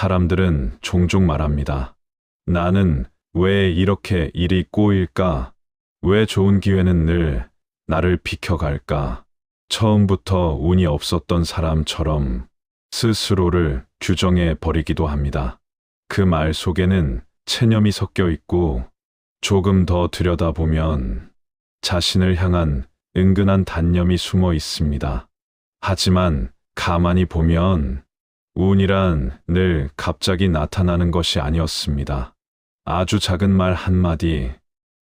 사람들은 종종 말합니다. 나는 왜 이렇게 일이 꼬일까? 왜 좋은 기회는 늘 나를 비켜갈까? 처음부터 운이 없었던 사람처럼 스스로를 규정해 버리기도 합니다. 그 말 속에는 체념이 섞여 있고 조금 더 들여다보면 자신을 향한 은근한 단념이 숨어 있습니다. 하지만 가만히 보면 운이란 늘 갑자기 나타나는 것이 아니었습니다. 아주 작은 말 한마디,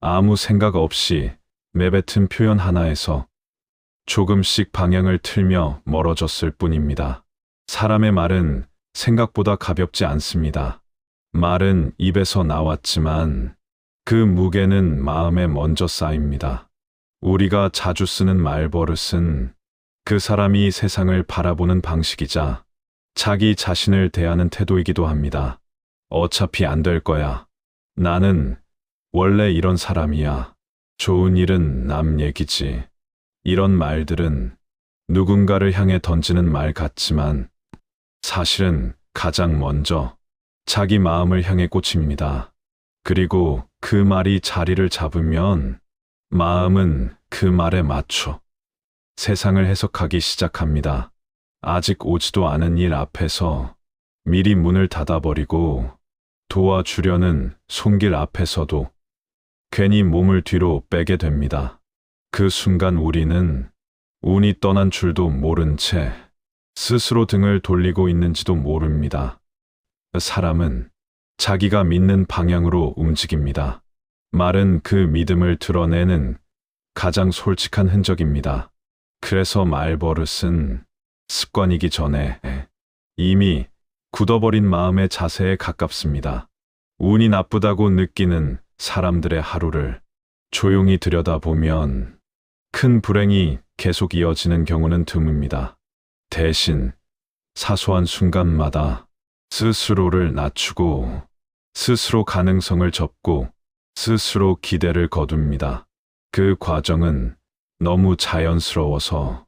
아무 생각 없이 내뱉은 표현 하나에서 조금씩 방향을 틀며 멀어졌을 뿐입니다. 사람의 말은 생각보다 가볍지 않습니다. 말은 입에서 나왔지만 그 무게는 마음에 먼저 쌓입니다. 우리가 자주 쓰는 말버릇은 그 사람이 세상을 바라보는 방식이자 자기 자신을 대하는 태도이기도 합니다. 어차피 안 될 거야. 나는 원래 이런 사람이야. 좋은 일은 남 얘기지. 이런 말들은 누군가를 향해 던지는 말 같지만 사실은 가장 먼저 자기 마음을 향해 꽂힙니다. 그리고 그 말이 자리를 잡으면 마음은 그 말에 맞춰 세상을 해석하기 시작합니다. 아직 오지도 않은 일 앞에서 미리 문을 닫아버리고 도와주려는 손길 앞에서도 괜히 몸을 뒤로 빼게 됩니다. 그 순간 우리는 운이 떠난 줄도 모른 채 스스로 등을 돌리고 있는지도 모릅니다. 사람은 자기가 믿는 방향으로 움직입니다. 말은 그 믿음을 드러내는 가장 솔직한 흔적입니다. 그래서 말버릇은 습관이기 전에 이미 굳어버린 마음의 자세에 가깝습니다. 운이 나쁘다고 느끼는 사람들의 하루를 조용히 들여다보면 큰 불행이 계속 이어지는 경우는 드뭅니다. 대신 사소한 순간마다 스스로를 낮추고 스스로 가능성을 접고 스스로 기대를 거둡니다. 그 과정은 너무 자연스러워서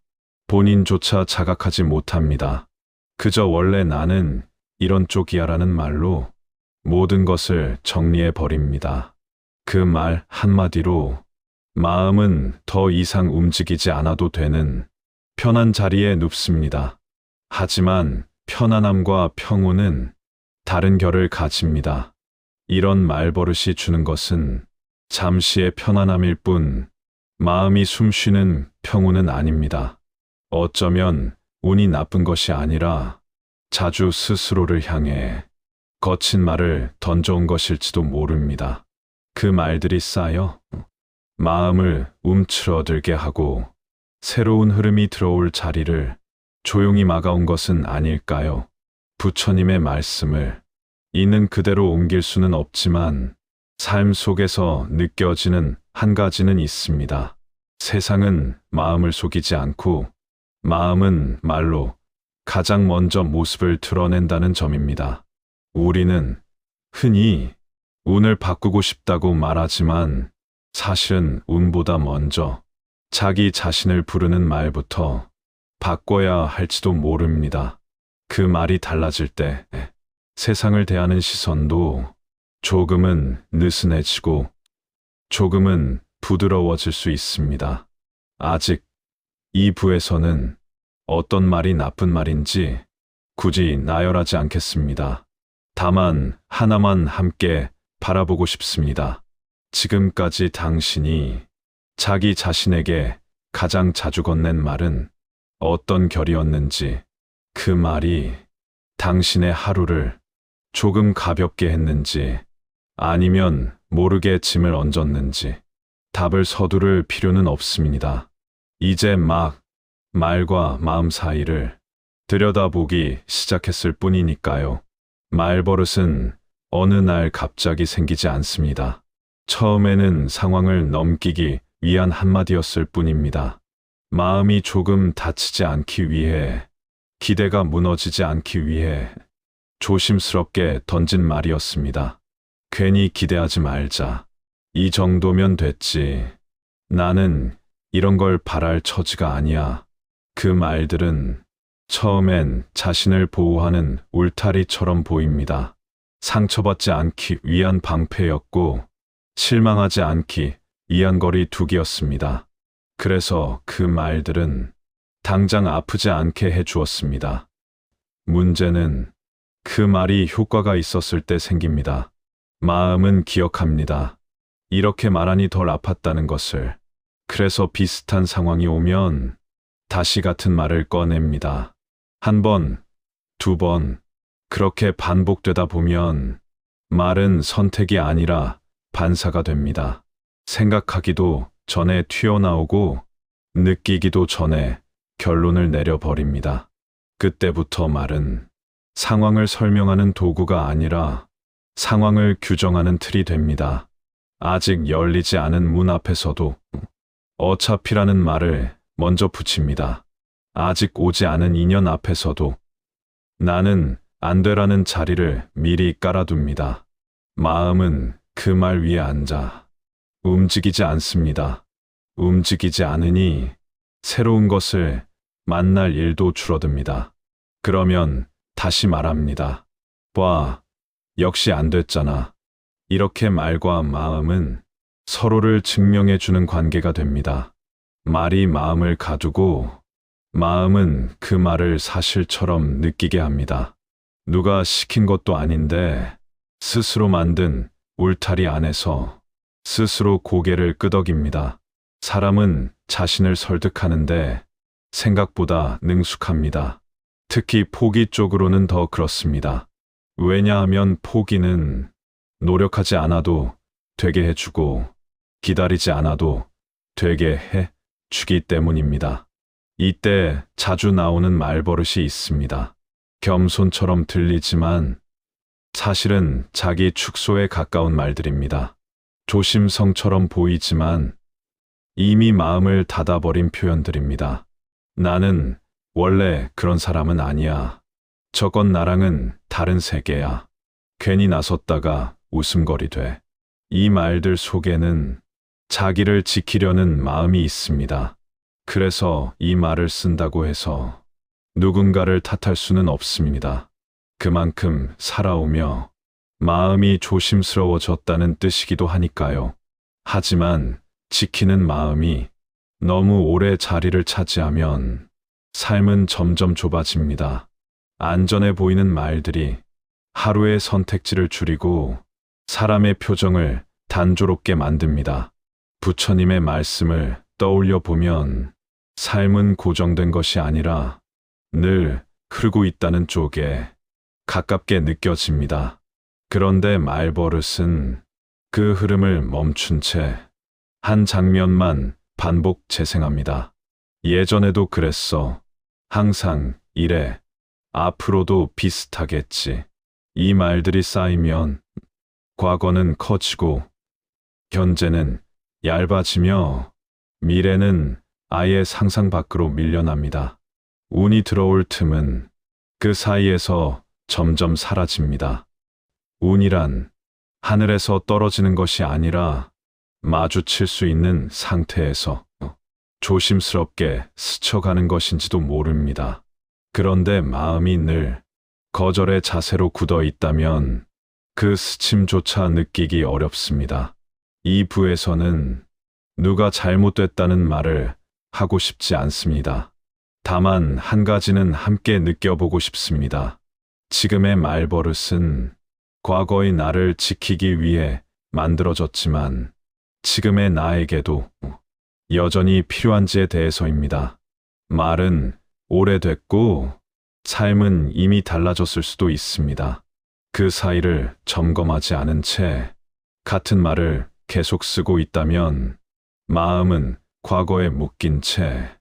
본인조차 자각하지 못합니다. 그저 원래 나는 이런 쪽이야라는 말로 모든 것을 정리해 버립니다. 그 말 한마디로 마음은 더 이상 움직이지 않아도 되는 편한 자리에 눕습니다. 하지만 편안함과 평온은 다른 결을 가집니다. 이런 말버릇이 주는 것은 잠시의 편안함일 뿐 마음이 숨쉬는 평온은 아닙니다. 어쩌면 운이 나쁜 것이 아니라 자주 스스로를 향해 거친 말을 던져온 것일지도 모릅니다. 그 말들이 쌓여 마음을 움츠러들게 하고 새로운 흐름이 들어올 자리를 조용히 막아온 것은 아닐까요? 부처님의 말씀을 있는 그대로 옮길 수는 없지만 삶 속에서 느껴지는 한 가지는 있습니다. 세상은 마음을 속이지 않고 마음은 말로 가장 먼저 모습을 드러낸다는 점입니다. 우리는 흔히 운을 바꾸고 싶다고 말하지만 사실은 운보다 먼저 자기 자신을 부르는 말부터 바꿔야 할지도 모릅니다. 그 말이 달라질 때 세상을 대하는 시선도 조금은 느슨해지고 조금은 부드러워질 수 있습니다. 아직 이 부에서는 어떤 말이 나쁜 말인지 굳이 나열하지 않겠습니다. 다만 하나만 함께 바라보고 싶습니다. 지금까지 당신이 자기 자신에게 가장 자주 건넨 말은 어떤 결이었는지 그 말이 당신의 하루를 조금 가볍게 했는지 아니면 모르게 짐을 얹었는지 답을 서두를 필요는 없습니다. 이제 막 말과 마음 사이를 들여다보기 시작했을 뿐이니까요. 말버릇은 어느 날 갑자기 생기지 않습니다. 처음에는 상황을 넘기기 위한 한마디였을 뿐입니다. 마음이 조금 다치지 않기 위해, 기대가 무너지지 않기 위해 조심스럽게 던진 말이었습니다. 괜히 기대하지 말자. 이 정도면 됐지. 나는 이런 걸 바랄 처지가 아니야. 그 말들은 처음엔 자신을 보호하는 울타리처럼 보입니다. 상처받지 않기 위한 방패였고, 실망하지 않기 위한 거리 두기였습니다. 그래서 그 말들은 당장 아프지 않게 해 주었습니다. 문제는 그 말이 효과가 있었을 때 생깁니다. 마음은 기억합니다. 이렇게 말하니 덜 아팠다는 것을. 그래서 비슷한 상황이 오면 다시 같은 말을 꺼냅니다. 한 번, 두 번, 그렇게 반복되다 보면 말은 선택이 아니라 반사가 됩니다. 생각하기도 전에 튀어나오고 느끼기도 전에 결론을 내려버립니다. 그때부터 말은 상황을 설명하는 도구가 아니라 상황을 규정하는 틀이 됩니다. 아직 열리지 않은 문 앞에서도 어차피라는 말을 먼저 붙입니다. 아직 오지 않은 인연 앞에서도 나는 안 되라는 자리를 미리 깔아둡니다. 마음은 그 말 위에 앉아 움직이지 않습니다. 움직이지 않으니 새로운 것을 만날 일도 줄어듭니다. 그러면 다시 말합니다. 봐, 역시 안 됐잖아. 이렇게 말과 마음은 서로를 증명해 주는 관계가 됩니다. 말이 마음을 가두고 마음은 그 말을 사실처럼 느끼게 합니다. 누가 시킨 것도 아닌데 스스로 만든 울타리 안에서 스스로 고개를 끄덕입니다. 사람은 자신을 설득하는데 생각보다 능숙합니다. 특히 포기 쪽으로는 더 그렇습니다. 왜냐하면 포기는 노력하지 않아도 되게 해주고 기다리지 않아도 되게 해 주기 때문입니다. 이때 자주 나오는 말버릇이 있습니다. 겸손처럼 들리지만 사실은 자기 축소에 가까운 말들입니다. 조심성처럼 보이지만 이미 마음을 닫아버린 표현들입니다. 나는 원래 그런 사람은 아니야. 저건 나랑은 다른 세계야. 괜히 나섰다가 웃음거리 돼. 이 말들 속에는 자기를 지키려는 마음이 있습니다. 그래서 이 말을 쓴다고 해서 누군가를 탓할 수는 없습니다. 그만큼 살아오며 마음이 조심스러워졌다는 뜻이기도 하니까요. 하지만 지키는 마음이 너무 오래 자리를 차지하면 삶은 점점 좁아집니다. 안전해 보이는 말들이 하루의 선택지를 줄이고 사람의 표정을 단조롭게 만듭니다. 부처님의 말씀을 떠올려 보면 삶은 고정된 것이 아니라 늘 흐르고 있다는 쪽에 가깝게 느껴집니다. 그런데 말버릇은 그 흐름을 멈춘 채 한 장면만 반복 재생합니다. 예전에도 그랬어. 항상 이래. 앞으로도 비슷하겠지. 이 말들이 쌓이면 과거는 커지고 현재는 얇아지며 미래는 아예 상상 밖으로 밀려납니다. 운이 들어올 틈은 그 사이에서 점점 사라집니다. 운이란 하늘에서 떨어지는 것이 아니라 마주칠 수 있는 상태에서 조심스럽게 스쳐가는 것인지도 모릅니다. 그런데 마음이 늘 거절의 자세로 굳어 있다면 그 스침조차 느끼기 어렵습니다. 이 부에서는 누가 잘못됐다는 말을 하고 싶지 않습니다. 다만 한 가지는 함께 느껴보고 싶습니다. 지금의 말버릇은 과거의 나를 지키기 위해 만들어졌지만 지금의 나에게도 여전히 필요한지에 대해서입니다. 말은 오래됐고 삶은 이미 달라졌을 수도 있습니다. 그 사이를 점검하지 않은 채 같은 말을 계속 쓰고 있다면 마음은 과거에 묶인 채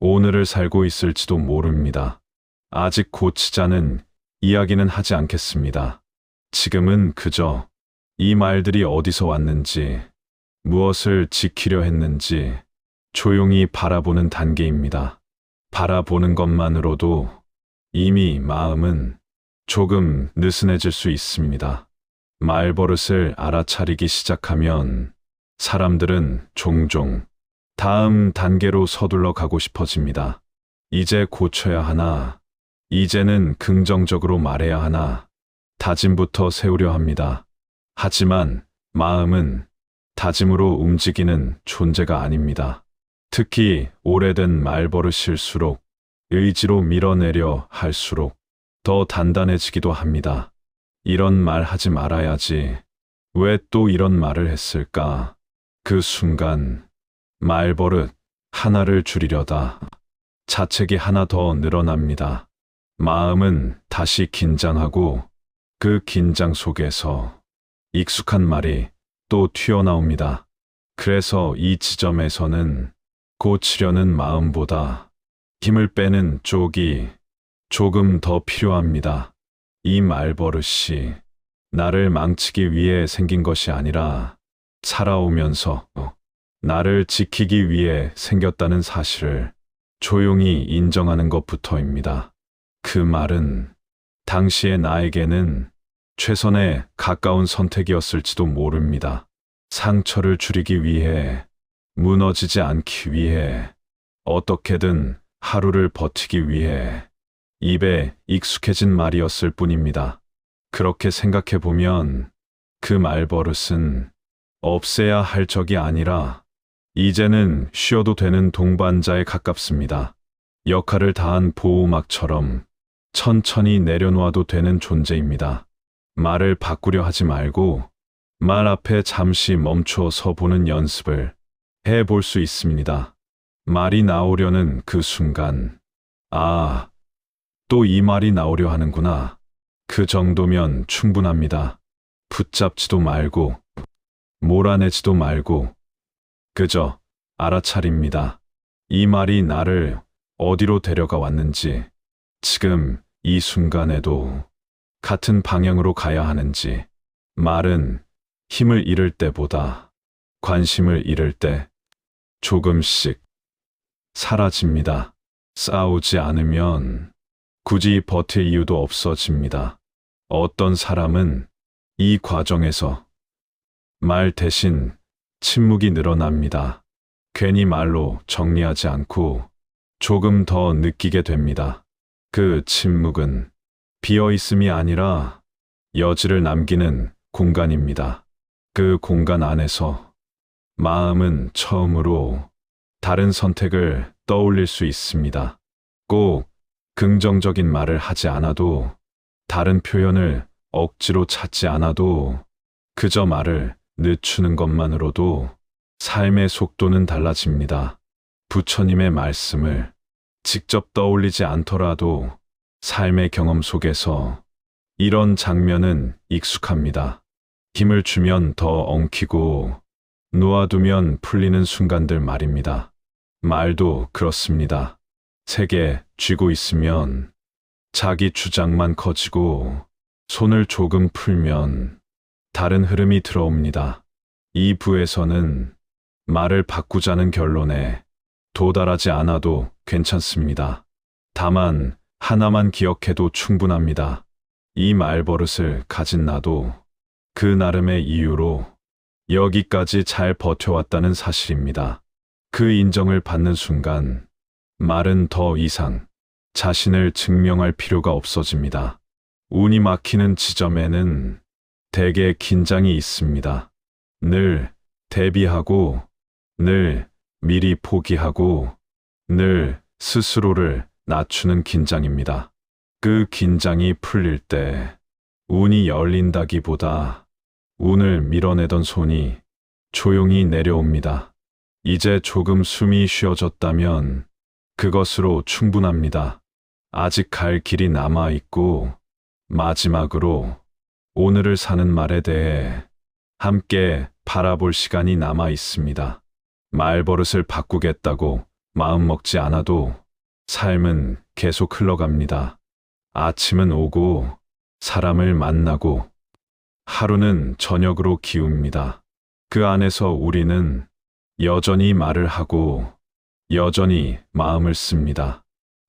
오늘을 살고 있을지도 모릅니다. 아직 고치자는 이야기는 하지 않겠습니다. 지금은 그저 이 말들이 어디서 왔는지, 무엇을 지키려 했는지 조용히 바라보는 단계입니다. 바라보는 것만으로도 이미 마음은 조금 느슨해질 수 있습니다. 말 버릇을 알아차리기 시작하면 사람들은 종종 다음 단계로 서둘러 가고 싶어집니다. 이제 고쳐야 하나, 이제는 긍정적으로 말해야 하나 다짐부터 세우려 합니다. 하지만 마음은 다짐으로 움직이는 존재가 아닙니다. 특히 오래된 말버릇일수록 의지로 밀어내려 할수록 더 단단해지기도 합니다. 이런 말 하지 말아야지. 왜 또 이런 말을 했을까? 그 순간 말버릇 하나를 줄이려다 자책이 하나 더 늘어납니다. 마음은 다시 긴장하고 그 긴장 속에서 익숙한 말이 또 튀어나옵니다. 그래서 이 지점에서는 고치려는 마음보다 힘을 빼는 쪽이 조금 더 필요합니다. 이 말버릇이 나를 망치기 위해 생긴 것이 아니라 살아오면서 나를 지키기 위해 생겼다는 사실을 조용히 인정하는 것부터입니다. 그 말은 당시의 나에게는 최선에 가까운 선택이었을지도 모릅니다. 상처를 줄이기 위해, 무너지지 않기 위해, 어떻게든 하루를 버티기 위해 입에 익숙해진 말이었을 뿐입니다. 그렇게 생각해 보면 그 말버릇은 없애야 할 적이 아니라 이제는 쉬어도 되는 동반자에 가깝습니다. 역할을 다한 보호막처럼 천천히 내려놓아도 되는 존재입니다. 말을 바꾸려 하지 말고 말 앞에 잠시 멈춰 서 보는 연습을 해 볼 수 있습니다. 말이 나오려는 그 순간, 아, 또 이 말이 나오려 하는구나. 그 정도면 충분합니다. 붙잡지도 말고, 몰아내지도 말고, 그저 알아차립니다. 이 말이 나를 어디로 데려가 왔는지, 지금 이 순간에도 같은 방향으로 가야 하는지, 말은 힘을 잃을 때보다 관심을 잃을 때 조금씩 사라집니다. 싸우지 않으면 굳이 버틸 이유도 없어집니다. 어떤 사람은 이 과정에서 말 대신 침묵이 늘어납니다. 괜히 말로 정리하지 않고 조금 더 느끼게 됩니다. 그 침묵은 비어 있음이 아니라 여지를 남기는 공간입니다. 그 공간 안에서 마음은 처음으로 다른 선택을 떠올릴 수 있습니다. 꼭 긍정적인 말을 하지 않아도 다른 표현을 억지로 찾지 않아도 그저 말을 늦추는 것만으로도 삶의 속도는 달라집니다. 부처님의 말씀을 직접 떠올리지 않더라도 삶의 경험 속에서 이런 장면은 익숙합니다. 힘을 주면 더 엉키고 놓아두면 풀리는 순간들 말입니다. 말도 그렇습니다. 세게 쥐고 있으면 자기 주장만 커지고 손을 조금 풀면 다른 흐름이 들어옵니다. 이 부에서는 말을 바꾸자는 결론에 도달하지 않아도 괜찮습니다. 다만 하나만 기억해도 충분합니다. 이 말버릇을 가진 나도 그 나름의 이유로 여기까지 잘 버텨왔다는 사실입니다. 그 인정을 받는 순간 말은 더 이상 자신을 증명할 필요가 없어집니다. 운이 막히는 지점에는 대개 긴장이 있습니다. 늘 대비하고, 늘 미리 포기하고, 늘 스스로를 낮추는 긴장입니다. 그 긴장이 풀릴 때 운이 열린다기보다 운을 밀어내던 손이 조용히 내려옵니다. 이제 조금 숨이 쉬어졌다면 그것으로 충분합니다. 아직 갈 길이 남아 있고 마지막으로 오늘을 사는 말에 대해 함께 바라볼 시간이 남아 있습니다. 말버릇을 바꾸겠다고 마음먹지 않아도 삶은 계속 흘러갑니다. 아침은 오고 사람을 만나고 하루는 저녁으로 기웁니다. 그 안에서 우리는 여전히 말을 하고 여전히 마음을 씁니다.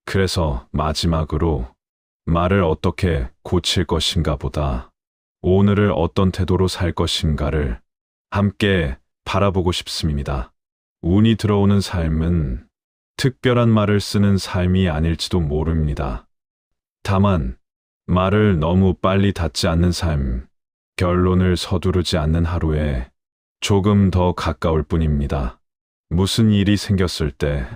그래서 마지막으로 말을 어떻게 고칠 것인가 보다 오늘을 어떤 태도로 살 것인가를 함께 바라보고 싶습니다. 운이 들어오는 삶은 특별한 말을 쓰는 삶이 아닐지도 모릅니다. 다만 말을 너무 빨리 닫지 않는 삶, 결론을 서두르지 않는 하루에 조금 더 가까울 뿐입니다. 무슨 일이 생겼을 때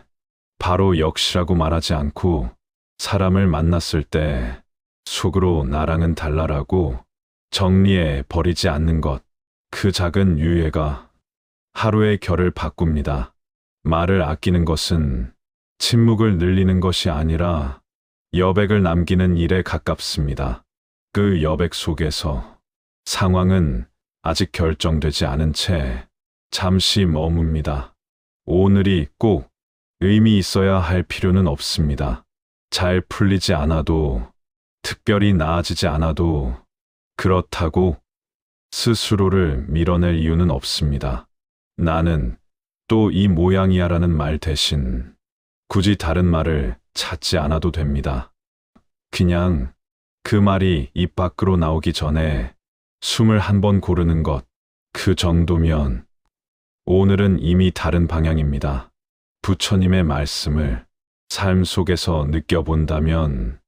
바로 역시라고 말하지 않고 사람을 만났을 때 속으로 나랑은 달라라고 정리해 버리지 않는 것. 그 작은 유예가 하루의 결을 바꿉니다. 말을 아끼는 것은 침묵을 늘리는 것이 아니라 여백을 남기는 일에 가깝습니다. 그 여백 속에서 상황은 아직 결정되지 않은 채 잠시 머뭅니다. 오늘이 꼭 의미 있어야 할 필요는 없습니다. 잘 풀리지 않아도 특별히 나아지지 않아도 그렇다고 스스로를 밀어낼 이유는 없습니다. 나는 또 이 모양이야 라는 말 대신 굳이 다른 말을 찾지 않아도 됩니다. 그냥 그 말이 입 밖으로 나오기 전에 숨을 한 번 고르는 것, 그 정도면 오늘은 이미 다른 방향입니다. 부처님의 말씀을 삶 속에서 느껴본다면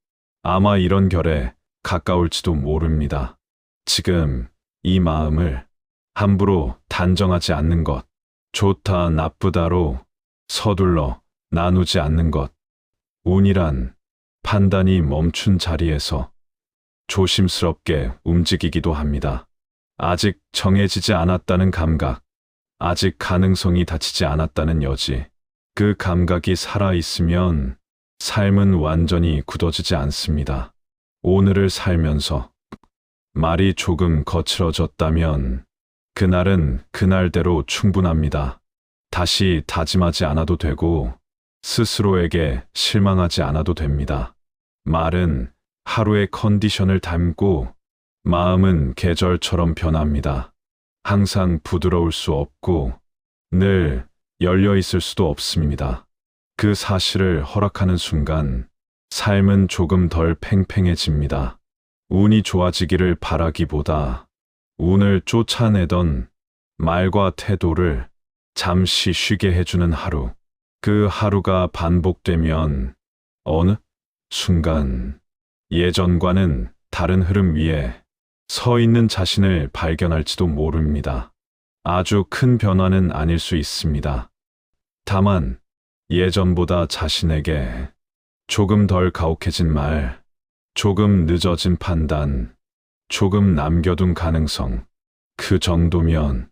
아마 이런 결에 가까울지도 모릅니다. 지금 이 마음을 함부로 단정하지 않는 것, 좋다 나쁘다로 서둘러 나누지 않는 것, 운이란 판단이 멈춘 자리에서 조심스럽게 움직이기도 합니다. 아직 정해지지 않았다는 감각, 아직 가능성이 닫히지 않았다는 여지, 그 감각이 살아있으면 삶은 완전히 굳어지지 않습니다. 오늘을 살면서 말이 조금 거칠어졌다면 그날은 그날대로 충분합니다. 다시 다짐하지 않아도 되고 스스로에게 실망하지 않아도 됩니다. 말은 하루의 컨디션을 담고 마음은 계절처럼 변합니다. 항상 부드러울 수 없고 늘 열려 있을 수도 없습니다. 그 사실을 허락하는 순간 삶은 조금 덜 팽팽해집니다. 운이 좋아지기를 바라기보다 운을 쫓아내던 말과 태도를 잠시 쉬게 해주는 하루. 그 하루가 반복되면 어느 순간 예전과는 다른 흐름 위에 서 있는 자신을 발견할지도 모릅니다. 아주 큰 변화는 아닐 수 있습니다. 다만 예전보다 자신에게 조금 덜 가혹해진 말, 조금 늦어진 판단, 조금 남겨둔 가능성, 그 정도면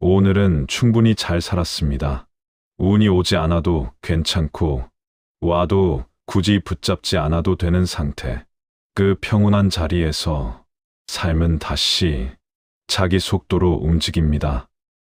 오늘은 충분히 잘 살았습니다. 운이 오지 않아도 괜찮고, 와도 굳이 붙잡지 않아도 되는 상태. 그 평온한 자리에서 삶은 다시 자기 속도로 움직입니다.